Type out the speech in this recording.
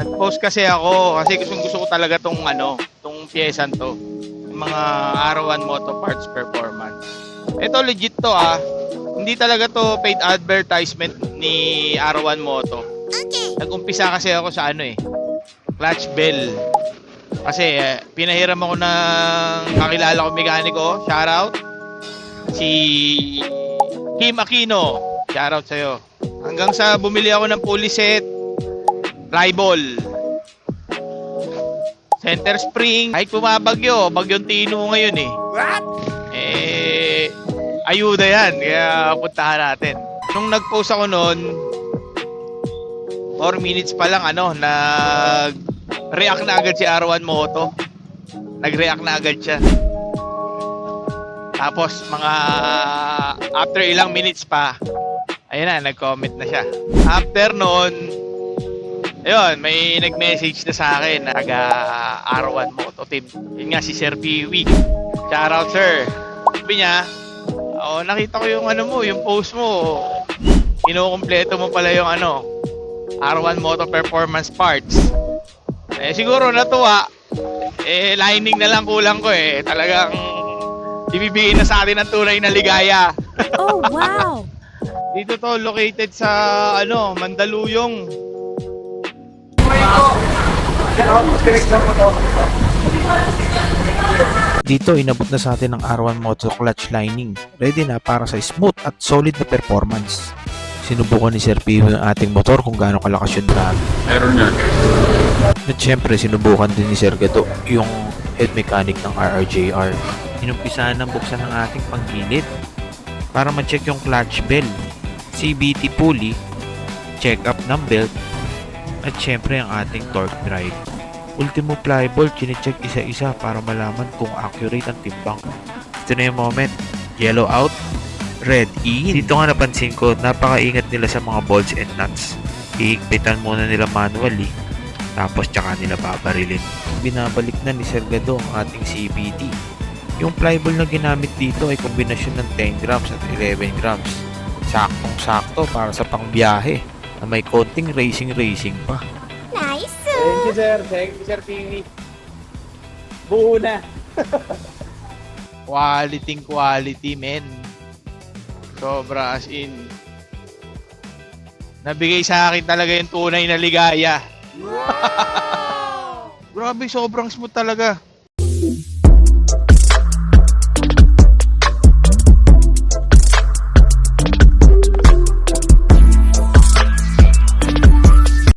Nag-post kasi ako kasi gusto gusto ko talaga tong ano, tong piyesan to. Yung mga Arawan Moto Parts Performance. Ito legit to ah. Hindi talaga to paid advertisement ni Arawan Moto. Nag-umpisa kasi ako sa ano eh, clutch bell. Kasi eh, pinahiram ako ng kakilala ko mekaniko, shoutout. Si Kim Aquino, shoutout sa'yo. Hanggang sa bumili ako ng pulley set, Ribol. Center spring. Kahit bumabagyo, bagyong tino ngayon eh. What? Eh, ayuda yan. Kaya puntahan natin. Nung nag-post ako noon, 4 minutes pa lang ano, nag-react na agad si Arwan Moto. Nag-react na agad siya. Tapos mga after ilang minutes pa, ayun na, nag-comment na siya. After noon, ayun, may nag-message na sa akin na taga R1 Moto Team. Yun nga si Sir Piwi. Shout out sir. Sabi niya, oh, nakita ko yung ano mo, yung post mo. Kinukumpleto mo pala yung ano, R1 Moto Performance Parts. Eh siguro natuwa. Eh lining na lang kulang ko eh. Talagang ibibigay na sa atin ang tunay na ligaya. Oh, wow! Dito to located sa ano, Mandaluyong. Dito inabot na sa atin ang R1 Moto Clutch Lining. Ready na para sa smooth at solid na performance. Sinubukan ni Sir Pivo yung ating motor kung gaano kalakas yung drag. Meron yan. At syempre sinubukan din ni Sir Gato yung head mechanic ng RRJR. Inumpisahan ng buksan ng ating panggilid para ma-check yung clutch bell, CBT pulley, check up ng belt, at syempre ang ating torque drive. Ultimo pliable, chinecheck isa-isa para malaman kung accurate ang timbang. Ito na yung moment. Yellow out, red in. Dito nga napansin ko, napakaingat nila sa mga bolts and nuts. Hihigpitan muna nila manually, tapos tsaka nila babarilin. Binabalik na ni Sergado ang ating CBT. Yung pliable na ginamit dito ay kombinasyon ng 10 grams at 11 grams. Saktong-sakto para sa pangbiyahe na may konting racing-racing pa. Thank you sir, thank you sir Piwi. Buo na. quality quality men. Sobra as in. Nabigay sa akin talaga yung tunay na ligaya. Grabe, sobrang smooth talaga.